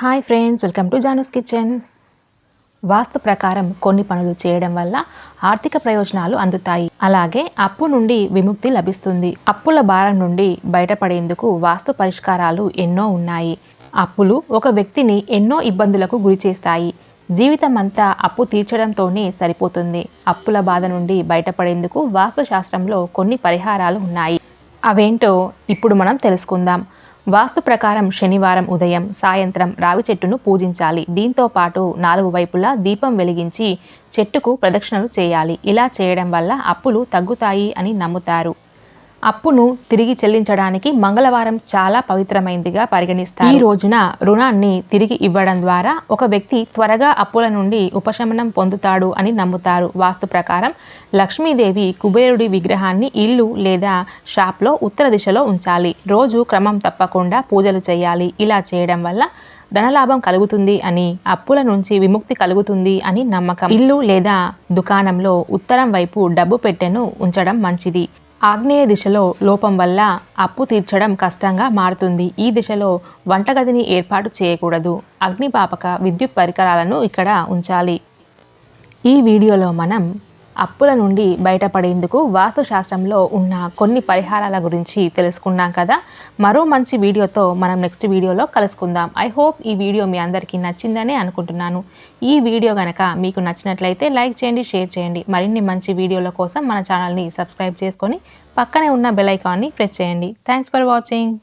Hi friends welcome to Janu's kitchen vastu ప్రకారం కొన్ని పనులు చేయడం వల్ల ఆర్థిక ప్రయోజనాలు అందుతాయి. అలాగే అప్పు నుండి విముక్తి లభిస్తుంది. అప్పుల భారం నుండి బయటపడేందుకు వాస్తు పరిష్కారాలు ఎన్నో ఉన్నాయి. అప్పులు ఒక వ్యక్తిని ఎన్నో ఇబ్బందులకు గురిచేస్తాయి జీవితం అంతా అప్పు తీర్చడంతోనే సరిపోతుంది. అప్పుల బాధ నుండి బయటపడేందుకు వాస్తు శాస్త్రంలో కొన్ని పరిహారాలు ఉన్నాయి. అవేంటో ఇప్పుడు మనం తెలుసుకుందాం. వాస్తు ప్రకారం శనివారం ఉదయం సాయంత్రం రావి చెట్టును పూజించాలి. దీంతో పాటు నాలుగు వైపులా దీపం వెలిగించి చెట్టుకు ప్రదక్షిణలు చేయాలి. ఇలా చేయడం వల్ల అప్పులు తగ్గుతాయి అని నమ్ముతారు. అప్పును తిరిగి చెల్లించడానికి మంగళవారం చాలా పవిత్రమైనదిగా పరిగణిస్తారు. ఈ రోజున రుణాన్ని తిరిగి ఇవ్వడం ద్వారా ఒక వ్యక్తి త్వరగా అప్పుల నుండి ఉపశమనం పొందుతాడు అని నమ్ముతారు. వాస్తు ప్రకారం లక్ష్మీదేవి కుబేరుడి విగ్రహాన్ని ఇల్లు లేదా షాప్లో ఉత్తర దిశలో ఉంచాలి. రోజు క్రమం తప్పకుండా పూజలు చేయాలి. ఇలా చేయడం వల్ల ధనలాభం కలుగుతుంది అని అప్పుల నుంచి విముక్తి కలుగుతుంది అని నమ్మకం. ఇల్లు లేదా దుకాణంలో ఉత్తరం వైపు డబ్బు పెట్టెను ఉంచడం మంచిది. ఆగ్నేయ దిశలో లోపం వల్ల అప్పు తీర్చడం కష్టంగా మారుతుంది. ఈ దిశలో వంటగదిని ఏర్పాటు చేయకూడదు. అగ్నిపాపక విద్యుత్ పరికరాలను ఇక్కడ ఉంచాలి. ఈ వీడియోలో మనం అప్పుల నుండి బయటపడేందుకు వాస్తుశాస్త్రంలో ఉన్న కొన్ని పరిహారాల గురించి తెలుసుకున్నాం కదా. మరో మంచి వీడియోతో మనం నెక్స్ట్ వీడియోలో కలుసుకుందాం. ఐ హోప్ ఈ వీడియో మీ అందరికీ నచ్చిందని అనుకుంటున్నాను. ఈ వీడియో కనుక మీకు నచ్చినట్లయితే లైక్ చేయండి షేర్ చేయండి. మరిన్ని మంచి వీడియోల కోసం మన ఛానల్ని సబ్స్క్రైబ్ చేసుకొని పక్కనే ఉన్న బెల్ ఐకాన్ని ప్రెస్ చేయండి. Thanks for watching